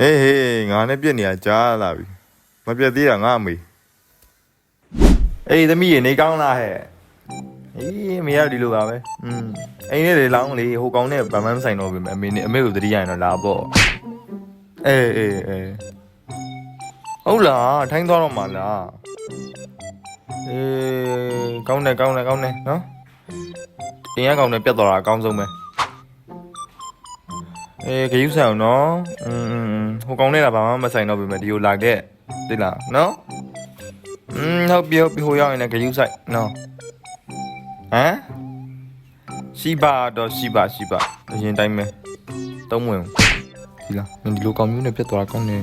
အေးဟေးငါနဲ့ပြက်နေရကြားလာပြီမပြက်သေးတာငါအမေအေးသမီးရေနေကောင်းလားဟဲ့အေးအမေကဒီလိုပါပဲอืมအိမ်နဲ့လေလောင်းလေဟိုကောင်နဲ့ဗမန်းဆိုင်တော့ပြီအမေနဲ့အမေကိုတတိယရင်တော့လာပေါ့အေးအေးအေးဟုတ်လားထိုင်းသွားတော့မှာလားအေးကောင်းတယ်ကောင်းတယ်ကောင်းတယ်နော်အင်းရကောင်နဲ့ပြတ်သွားတာအကောင်းဆုံးပဲ အေးခရုဆိုင်အောင်နော်อืม ဟိုကောင်းနေတာဘာမှမဆိုင်တော့ပြီမဲ့ဒီကိုလာခဲ့သိလားနော်อืมဟုတ်ပြီဟုတ်ပြီဟိုရောက်ရင်လည်းခရုဆိုင်နော်ဟမ်ရှိပါတော့ရှိပါရှိပါအရင်တိုင်းပဲသုံးဝင်ဒီလားမင်းဒီလိုကောင်မျိုးနဲ့ပြတ်သွားတာကောင်းနေ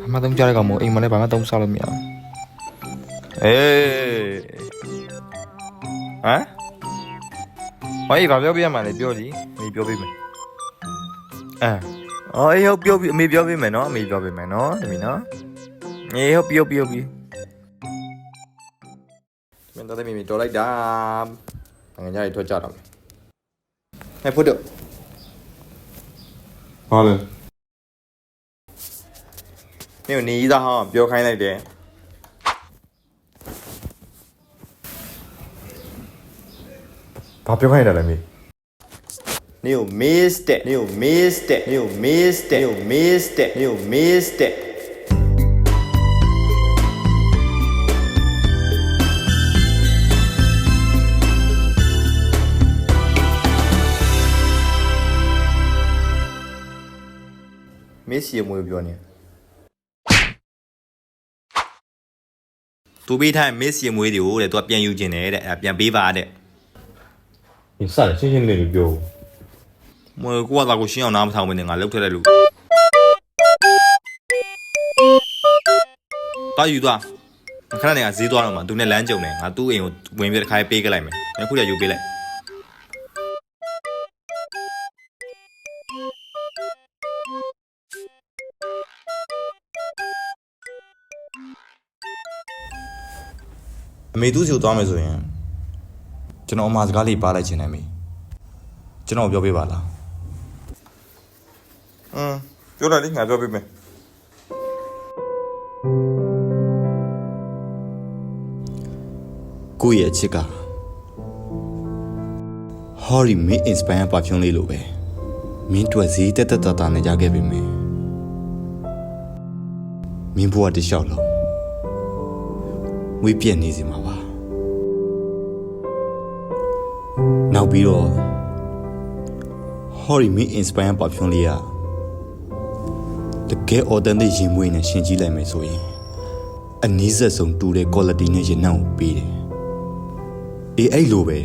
ဘာမှသုံးကြတဲ့ကောင်မဟုတ်အိမ်မှာလည်းဘာမှသုံးစားလို့မရဘူးအေးဟမ်ဟေးဘာပြောပြရမှာလဲပြောကြည့်မင်းပြောပြမယ်အဲ အော်အေးဟုတ်ပြောပြီအမေပြောပေးမယ်နော်အမေပြောပေးမယ်နော်တမီနော်အေးဟုတ်ပြောပြောပြီမင်းတော့တမီမီတော်လိုက်တာငါကြရထွက်ကြတော့မယ်ဟဲ့ဖို့တော့ဟာလေမင်းကိုနေကြီးသားဟောင်းပြောခိုင်းလိုက်တယ်ဘာပြောခိုင်းရလဲမေ နေကို miss တဲ့နေကို miss တဲ့နေကို miss တဲ့နေကို miss တဲ့နေကို miss တဲ့မစ်စီမွေးပြောနေသူပေးထားမစ်စီမွေးတွေကိုတဲ့သူကပြန်ယူခြင်းတယ်တဲ့အဲပြန်ပေးပါတဲ့ဒီစတယ်ရှင်းရှင်းလေးလေးပြော မွေကိုကသာကိုရှင်းအောင်နားမထောင်မနေငါလှုပ်ထက်တဲ့လူတာယူသွားခဏနေကဈေးသွားတော့မှသူနဲ့လမ်းကြုံနေငါသူ့အိမ်ကိုဝင်ပြီးတစ်ခါပေးခဲ့လိုက်မယ်အခုလည်းယူပေးလိုက်အမေသူ့စီကိုသွားမယ်ဆိုရင်ကျွန်တော်အမှားစကားလေးပါလိုက်ခြင်းနဲ့မေကျွန်တော်ပြောပေးပါလား อืมပြောလိုက်လေငါပြောပေးမယ်ကိုယ့်ရဲ့အချစ်ကဟော်ရီမင်း inspire ပါဖြုံးလေးလိုပဲမင်းတွေ့ဈေးတက်တက်တာတာနဲ့ကြခဲ့ပြီမင်းမင်းဘဝတစ်လျှောက်လုံးဝေးပြက်နေစီမှာပါနောက်ပြီးတော့ဟော်ရီမင်း inspire ပါဖြုံးလေးက တကယ် authentic ရင်မွေးနဲ့ရှင်ကြည့်လိုက်မယ်ဆိုရင်အနည်းဆက်ဆုံးတူတဲ့ quality နဲ့ရင်နှံ့ကိုပေးတယ်အေးအဲ့လိုပဲ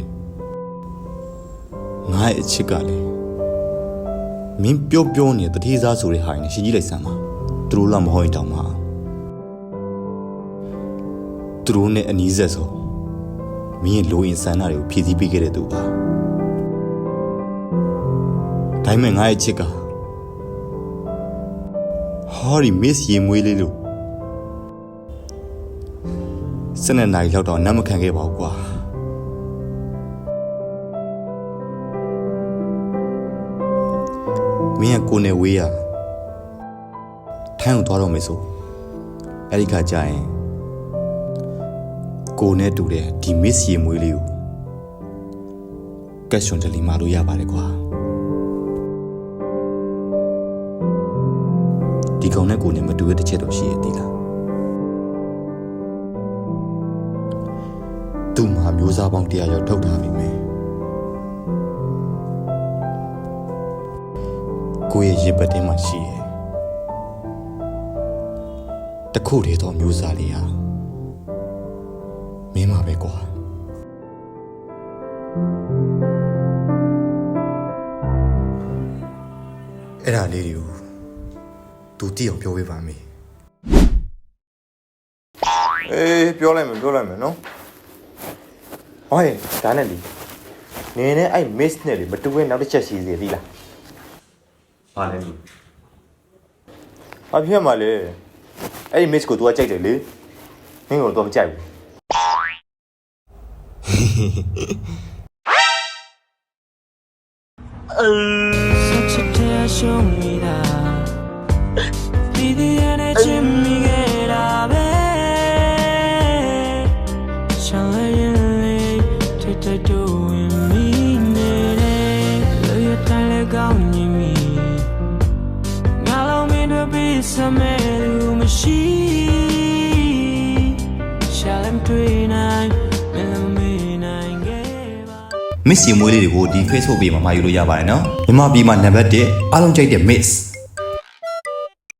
ငါ့ရဲ့အချစ်ကလည်းမင်းပြောပြောနေတဲ့တတိစားဆိုတဲ့ဟာနဲ့ရှင်းကြည့်လိုက်စမ်းပါသူတို့လည်းမဟုတ်ရင်တောင်မှသူတို့နဲ့အနီးဆက်ဆုံးမင်းရဲ့လိုရင်ဆန္ဒတွေကိုဖြည့်ဆည်းပေးခဲ့တဲ့သူပါဒါပေမဲ့ငါ့ရဲ့အချစ်က ဟောဒီမစ်ရေမွေးလေးလို့စနေနိုင်လောက်တော့နမ်းမခံခဲ့ပါဘူးကွာမင်းကကိုယ်နဲ့ဝေးရထိုင်းကိုသွားတော့မယ်ဆိုအဲ့ဒီခါကျရင်ကိုယ်နဲ့တူတဲ့ဒီမစ်ရေမွေးလေးကိုကက်ရှင်တလီမာလို့ရပါတယ်ကွာ ဒီကောင်နဲ့ကိုယ်နဲ့မတူတဲ့တစ်ချက်တော့ရှိရသေးလားသူ့မှာမျိုးစားပေါင်းတရားရောက်ထုတ်ထားပြီမယ်ကိုယ့်ရဲ့ရစ်ပတ်ထဲမှာရှိတယ်တခုတည်းသောမျိုးစားလေးဟာမင်းမှာပဲကွာအဲ့ဒါလေးတွေကို သူတည်အောင်ပြောပေးပါမေအေးပြောလိုက်မယ်ပြောလိုက်မယ်နော်ဟောဟဲ့ဒါနဲ့လीနေနဲ့အဲ့ miss နဲ့လေမတူရဲ့နောက်တစ်ချက်ရှိသေးသေးလားဟာလေဘာဖြစ်မှာလဲအဲ့ miss ကို तू ကကြိုက်တယ်လေမင်းကို तू မကြိုက်ဘူး Such a pleasure, နိုင်မလုံးမင်းနိုင်ခဲ့ပါ Miss ရေမွေးလေးတွေကိုဒီ Facebook ပေးမှာမှာယူလို့ရပါတယ်နော်မြန်မာပြည်မှာနံပါတ်1အားလုံးကြိုက်တဲ့ Miss